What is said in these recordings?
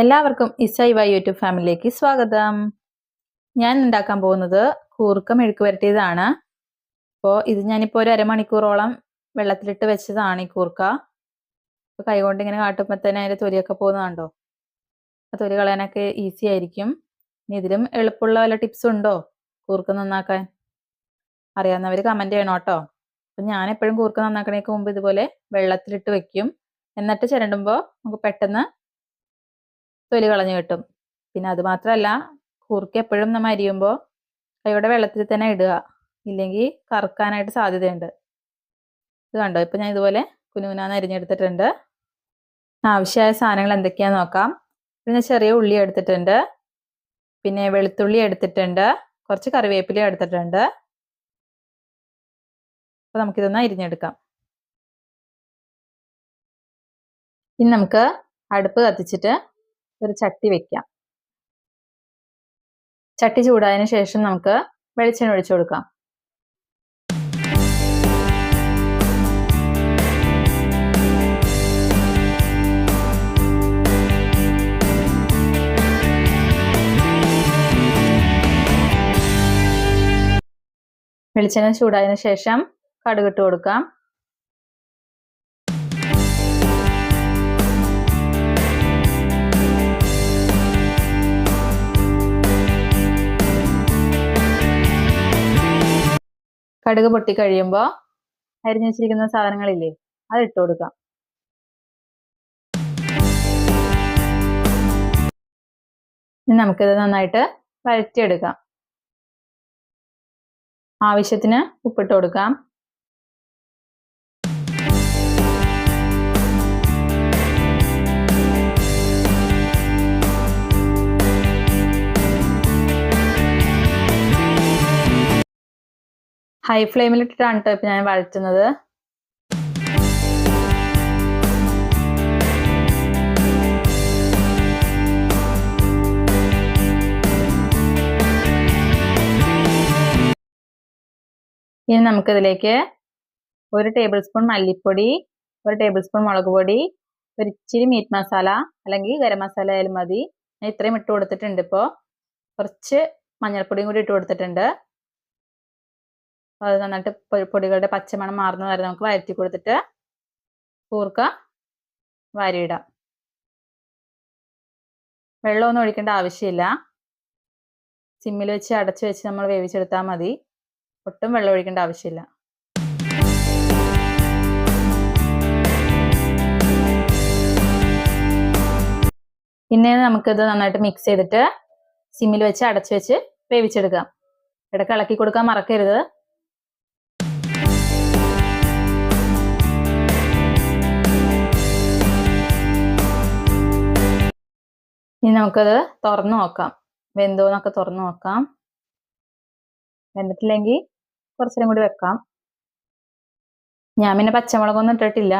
എല്ലാവർക്കും Isai Y YouTube ഫാമിലിയിലേക്ക് സ്വാഗതം. ഞാൻ ഉണ്ടാക്കാൻ പോകുന്നത് കൂർക്ക മെഴുക്ക് വരട്ടിയതാണ്. അപ്പോൾ ഇത് ഞാനിപ്പോൾ ഒരു അരമണിക്കൂറോളം വെള്ളത്തിലിട്ട് വെച്ചതാണ് ഈ കൂർക്ക. ഇപ്പോൾ കൈകൊണ്ട് ഇങ്ങനെ കാട്ടുമ്പോൾ തന്നെ അതിന്റെ തൊലിയൊക്കെ പോകുന്നതുണ്ടോ ആ തൊലി കളയാനൊക്കെ ഈസി ആയിരിക്കും. ഇനി ഇതിലും എളുപ്പമുള്ള വല്ല ടിപ്സ് ഉണ്ടോ കൂർക്ക നന്നാക്കാൻ? അറിയാവുന്നവർ കമന്റ് ചെയ്യണം കേട്ടോ. അപ്പം ഞാൻ എപ്പോഴും കൂർക്ക നന്നാക്കണേക്ക് മുമ്പ് ഇതുപോലെ വെള്ളത്തിലിട്ട് വെക്കും. എന്നിട്ട് ചിരണ്ടുമ്പോൾ നമുക്ക് പെട്ടെന്ന് തൊലി കളഞ്ഞു കിട്ടും. പിന്നെ അത് മാത്രമല്ല കുറുക്കി എപ്പോഴും നമ്മൾ അരിയുമ്പോൾ കൈയുടെ വെള്ളത്തിൽ തന്നെ ഇടുക. ഇല്ലെങ്കിൽ കറക്കാനായിട്ട് സാധ്യതയുണ്ട്. ഇത് കണ്ടോ? ഇപ്പം ഞാൻ ഇതുപോലെ കുനുകുനാന്ന് അരിഞ്ഞെടുത്തിട്ടുണ്ട്. ആവശ്യമായ സാധനങ്ങൾ എന്തൊക്കെയാന്ന് നോക്കാം. പിന്നെ ചെറിയ ഉള്ളി എടുത്തിട്ടുണ്ട്. പിന്നെ വെളുത്തുള്ളി എടുത്തിട്ടുണ്ട്. കുറച്ച് കറിവേപ്പില എടുത്തിട്ടുണ്ട്. അപ്പോൾ നമുക്കിതൊന്ന് അരിഞ്ഞെടുക്കാം. ഇനി നമുക്ക് അടുപ്പ് കത്തിച്ചിട്ട് ഒരു ചട്ടി വെക്കാം. ചട്ടി ചൂടായതിനു ശേഷം നമുക്ക് വെളിച്ചെണ്ണ ഒഴിച്ചു കൊടുക്കാം. വെളിച്ചെണ്ണ ചൂടായതിനു ശേഷം കടുകിട്ട് കൊടുക്കാം. കടുക് പൊട്ടി കഴിയുമ്പോൾ അരിഞ്ഞു വെച്ചിരിക്കുന്ന സാധനങ്ങളില്ലേ അത് ഇട്ട് കൊടുക്കാം. ഇനി നമുക്കിത് നന്നായിട്ട് വഴറ്റിയെടുക്കാം. ആവശ്യത്തിന് ഉപ്പിട്ട് കൊടുക്കാം. ഹൈ ഫ്ലെയിമിൽ ഇട്ടിട്ടാണ് കേട്ടോ ഇപ്പം ഞാൻ വഴറ്റുന്നത്. ഇനി നമുക്കിതിലേക്ക് ഒരു ടേബിൾ സ്പൂൺ മല്ലിപ്പൊടി ഒരു ടേബിൾ സ്പൂൺ മുളക് പൊടി ഒരിച്ചിരി മീറ്റ് മസാല അല്ലെങ്കിൽ ഗരം മസാല ആയാലും മതി. ഞാൻ ഇത്രയും ഇട്ട് കൊടുത്തിട്ടുണ്ട് ഇപ്പോൾ കുറച്ച് മഞ്ഞൾപ്പൊടിയും കൂടി ഇട്ട് കൊടുത്തിട്ടുണ്ട്. അത് നന്നായിട്ട് പൊടികളുടെ പച്ചമണം മാറുന്ന വരെ നമുക്ക് വരത്തി കൊടുത്തിട്ട് കൂർക്ക വാരിയിടാം. വെള്ളമൊന്നും ഒഴിക്കേണ്ട ആവശ്യമില്ല. സിമ്മിൽ വെച്ച് അടച്ചു വെച്ച് നമ്മൾ വേവിച്ചെടുത്താൽ മതി. ഒട്ടും വെള്ളം ഒഴിക്കേണ്ട ആവശ്യമില്ല. പിന്നെ നമുക്കിത് നന്നായിട്ട് മിക്സ് ചെയ്തിട്ട് സിമ്മിൽ വെച്ച് അടച്ചു വെച്ച് വേവിച്ചെടുക്കാം. ഇടയ്ക്ക് ഇളക്കി കൊടുക്കാൻ മറക്കരുത്. ഇനി നമുക്കത് തുറന്നു നോക്കാം. വെന്തോ എന്നൊക്കെ തുറന്നു നോക്കാം. വെന്തിട്ടില്ലെങ്കിൽ കുറച്ചേരം കൂടി വെക്കാം. ഞാൻ പിന്നെ പച്ചമുളകൊന്നും ഇട്ടിട്ടില്ല.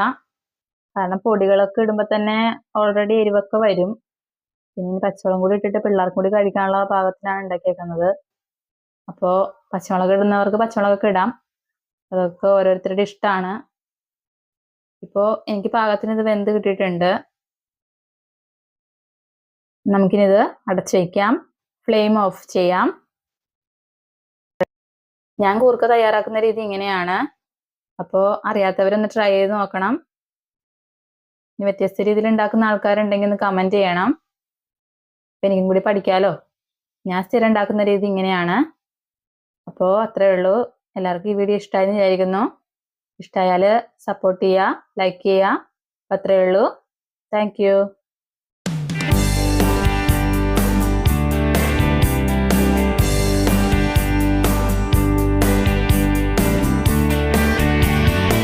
കാരണം പൊടികളൊക്കെ ഇടുമ്പോൾ തന്നെ ഓൾറെഡി എരിവൊക്കെ വരും. പിന്നെ പച്ചമുളകും കൂടി ഇട്ടിട്ട് പിള്ളേർക്കും കൂടി കഴിക്കാനുള്ള പാകത്തിനാണ് ഉണ്ടാക്കിയേക്കുന്നത് അപ്പോൾ പച്ചമുളക് ഇടുന്നവർക്ക് പച്ചമുളകൊക്കെ ഇടാം. അതൊക്കെ ഓരോരുത്തരുടെ ഇഷ്ടമാണ് ഇപ്പോൾ എനിക്ക് പാകത്തിന് ഇത് വെന്ത് കിട്ടിയിട്ടുണ്ട്. നമുക്കിനിത് അടച്ചു വയ്ക്കാം. ഫ്ലെയിം ഓഫ് ചെയ്യാം. ഞാൻ കൂർക്ക തയ്യാറാക്കുന്ന രീതി ഇങ്ങനെയാണ്. അപ്പോൾ അറിയാത്തവരൊന്ന് ട്രൈ ചെയ്ത് നോക്കണം. വ്യത്യസ്ത രീതിയിൽ ഉണ്ടാക്കുന്ന ആൾക്കാരുണ്ടെങ്കിൽ ഒന്ന് കമന്റ് ചെയ്യണം. അപ്പം എനിക്കും കൂടി പഠിക്കാലോ. ഞാൻ സ്ഥിരം ഉണ്ടാക്കുന്ന രീതി ഇങ്ങനെയാണ്. അപ്പോൾ അത്രേ ഉള്ളൂ. എല്ലാവർക്കും ഈ വീഡിയോ ഇഷ്ടമായെന്ന് വിചാരിക്കുന്നു. ഇഷ്ടമായാൽ സപ്പോർട്ട് ചെയ്യുക ലൈക്ക് ചെയ്യുക. അത്രേ ഉള്ളൂ. താങ്ക്